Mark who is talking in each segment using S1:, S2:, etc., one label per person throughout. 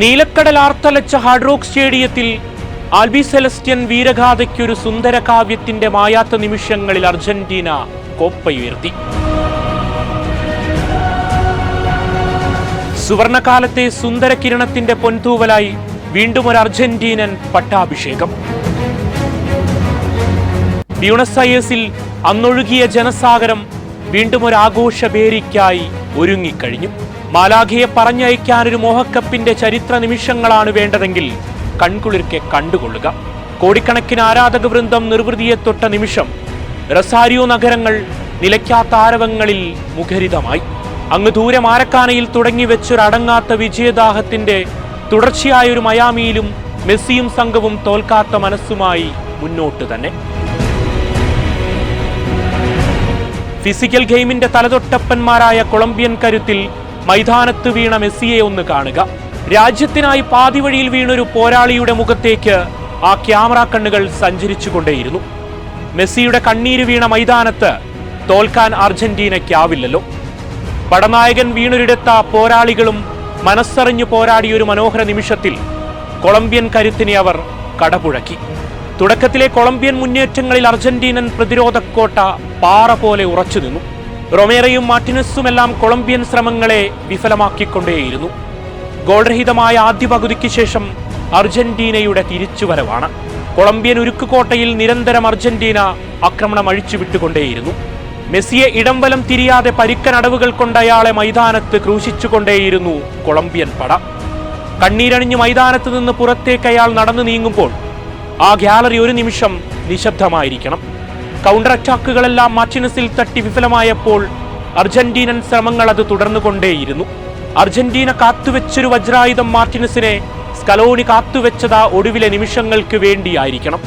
S1: നീലക്കടൽ ആർത്തലച്ച hard rock സ്റ്റേഡിയത്തിൽ ആൽബി സെലസ്റ്റ്യൻ വീരഗാഥയ്ക്കൊരു സുന്ദര കാവ്യത്തിന്റെ മായാത്ത നിമിഷങ്ങളിൽ അർജന്റീന കോപ്പയുയർത്തി. സുവർണകാലത്തെ സുന്ദര കിരണത്തിന്റെ പൊൻതൂവലായി വീണ്ടും ഒരു അർജന്റീനൻ പട്ടാഭിഷേകം. ബ്യൂണസ് അയേഴ്സിൽ അന്നൊഴുകിയ ജനസാഗരം വീണ്ടും ഒരു ആഘോഷബേരിക്കായി ഒരുങ്ങിക്കഴിഞ്ഞു. മാലാഖയെ പറഞ്ഞയക്കാനൊരു മോഹക്കപ്പിന്റെ ചരിത്ര നിമിഷങ്ങളാണ് വേണ്ടതെങ്കിൽ കൺകുളിർക്കെ കണ്ടുകൊള്ളുക. കോടിക്കണക്കിന് ആരാധക വൃന്ദം നിർവൃതിയെ തൊട്ട നിമിഷം റസാരിയോ നഗരങ്ങൾ നിലയ്ക്കാത്ത ആരവങ്ങളിൽ മുഖരിതമായി. അങ്ങ് ദൂരെ മാരക്കാനയിൽ തുടങ്ങി വെച്ചൊരടങ്ങാത്ത വിജയദാഹത്തിന്റെ തുടർച്ചയായൊരു മയാമിയിലും മെസ്സിയും സംഘവും തോൽക്കാത്ത മനസ്സുമായി മുന്നോട്ട് തന്നെ. ഫിസിക്കൽ ഗെയിമിന്റെ തലതൊട്ടപ്പന്മാരായ കൊളംബിയൻ കരുത്തിൽ മൈതാനത്ത് വീണ മെസ്സിയെ ഒന്ന് കാണുക. രാജ്യത്തിനായി പാതിവഴിയിൽ വീണൊരു പോരാളിയുടെ മുഖത്തേക്ക് ആ ക്യാമറ കണ്ണുകൾ സഞ്ചരിച്ചുകൊണ്ടേയിരുന്നു. മെസ്സിയുടെ കണ്ണീര് വീണ മൈതാനത്ത് തോൽക്കാൻ അർജന്റീനയ്ക്കാവില്ലല്ലോ. പടനായകൻ വീണൊരിടത്ത പോരാളികളും മനസ്സറിഞ്ഞു പോരാടിയൊരു മനോഹര നിമിഷത്തിൽ കൊളംബിയൻ കരുത്തിനെ അവർ കടപുഴക്കി. തുടക്കത്തിലെ കൊളംബിയൻ മുന്നേറ്റങ്ങളിൽ അർജന്റീനൻ പ്രതിരോധക്കോട്ട പാറ പോലെ ഉറച്ചു നിന്നു. റൊമേറയും മാർട്ടിനസുമെല്ലാം കൊളംബിയൻ ശ്രമങ്ങളെ വിഫലമാക്കിക്കൊണ്ടേയിരുന്നു. ഗോൾരഹിതമായ ആദ്യ പകുതിക്ക് ശേഷം അർജന്റീനയുടെ തിരിച്ചുവരവാണ്. കൊളംബിയൻ ഉരുക്കുകോട്ടയിൽ നിരന്തരം അർജന്റീന ആക്രമണം അഴിച്ചുവിട്ടുകൊണ്ടേയിരുന്നു. മെസ്സിയെ ഇടംവലം തിരിയാതെ പരിക്കനടവുകൾ കൊണ്ട് അയാളെ മൈതാനത്ത് ക്രൂശിച്ചുകൊണ്ടേയിരുന്നു കൊളംബിയൻ പട. കണ്ണീരണിഞ്ഞ് മൈതാനത്ത് നിന്ന് പുറത്തേക്ക് അയാൾ നടന്നു നീങ്ങുമ്പോൾ ആ ഗ്യാലറി ഒരു നിമിഷം നിശബ്ദമായിരിക്കണം. കൗണ്ടർ അറ്റാക്കുകളെല്ലാം മാർട്ടിനസിൽ തട്ടി വിഫലമായപ്പോൾ അർജന്റീനൻ ശ്രമങ്ങൾ അത് തുടർന്നുകൊണ്ടേയിരുന്നു. അർജന്റീന കാത്തുവെച്ചൊരു വജ്രായുധം മാർട്ടിനസിനെ സ്കലോണി കാത്തുവെച്ചത് ഒടുവിലെ നിമിഷങ്ങൾക്ക് വേണ്ടിയായിരിക്കണം.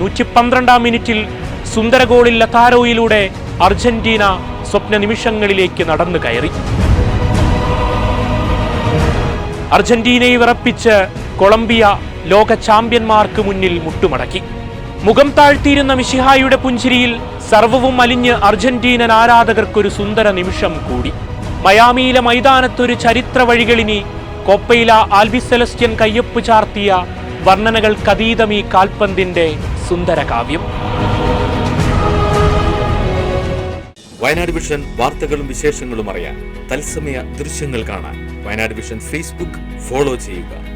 S1: നൂറ്റി പന്ത്രണ്ടാം മിനിറ്റിൽ സുന്ദര ഗോളിൽ ലതാരോയിലൂടെ അർജന്റീന സ്വപ്ന നിമിഷങ്ങളിലേക്ക് നടന്നു കയറി. അർജന്റീനയെ വിറപ്പിച്ച് കൊളംബിയ ലോക ചാമ്പ്യന്മാർക്ക് മുന്നിൽ മുട്ടുമടക്കി. മുഖം താഴ്ത്തിയിരുന്ന മിഷിഹായുടെ പുഞ്ചിരിയിൽ സർവവും അലിഞ്ഞ് അർജന്റീനൻ ആരാധകർക്കൊരു സുന്ദര നിമിഷം കൂടി. മയാമിയിലെ മൈതാനത്തൊരു ചരിത്ര വഴികളിനി കോപ്പയില ആൽബി സെലസ്റ്റ്യൻ കയ്യൊപ്പ് ചാർത്തിയ വർണനകൾക്കതീതം ഈ കാൽപന്തിന്റെ സുന്ദര കാവ്യം.
S2: വയനാട് വിഷൻ വാർത്തകളും വിശേഷങ്ങളും അറിയാൻ തത്സമയ ദൃശ്യങ്ങൾ കാണാൻ വയനാട് വിഷൻ ഫേസ്ബുക്ക് ഫോളോ ചെയ്യുക.